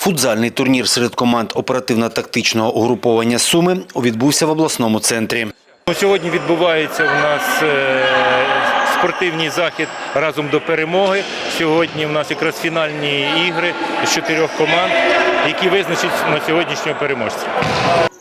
Футзальний турнір серед команд оперативно-тактичного угруповання Суми відбувся в обласному центрі. Ну, Сьогодні відбувається у нас е, спортивний захід разом до перемоги. Сьогодні у нас якраз фінальні ігри з чотирьох команд, які визначать на сьогоднішнього переможця.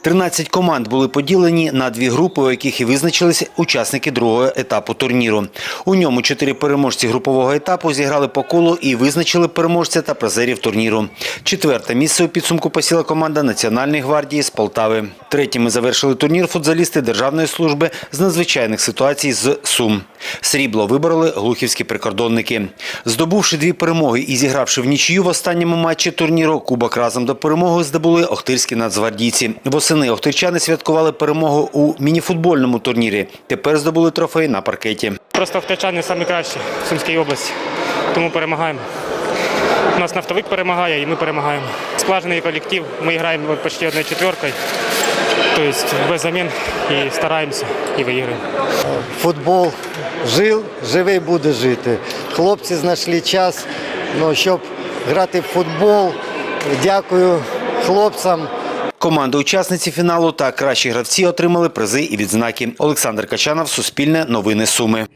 13 команд були поділені на дві групи, у яких і визначились учасники другого етапу турніру. У ньому чотири переможці групового етапу зіграли по колу і визначили переможця та призерів турніру. Четверте місце у підсумку посіла команда Національної гвардії з Полтави. Третіми завершили турнір футзалісти Державної служби з надзвичайних ситуацій з Сум. Срібло вибороли глухівські прикордонники. Здобувши дві перемоги і зігравши в нічию в останньому матчі турніру, кубок разом до перемоги здобули охтирські нацгвардійці. Восени охтирчани святкували перемогу у мініфутбольному турнірі. Тепер здобули трофей на паркеті. Просто втрачання самі кращі в Сумській області. Тому перемагаємо. У нас нафтовик перемагає і ми перемагаємо. Сплажений колектив, ми граємо почти одною четверкою, тобто без замін і стараємося і виіграємо. футбол жив, живий буде жити. Хлопці знайшли час, ну, щоб грати в футбол. Дякую хлопцям. Команди учасниці фіналу та кращі гравці отримали призи і відзнаки. Олександр Качанов, Суспільне, Новини Суми.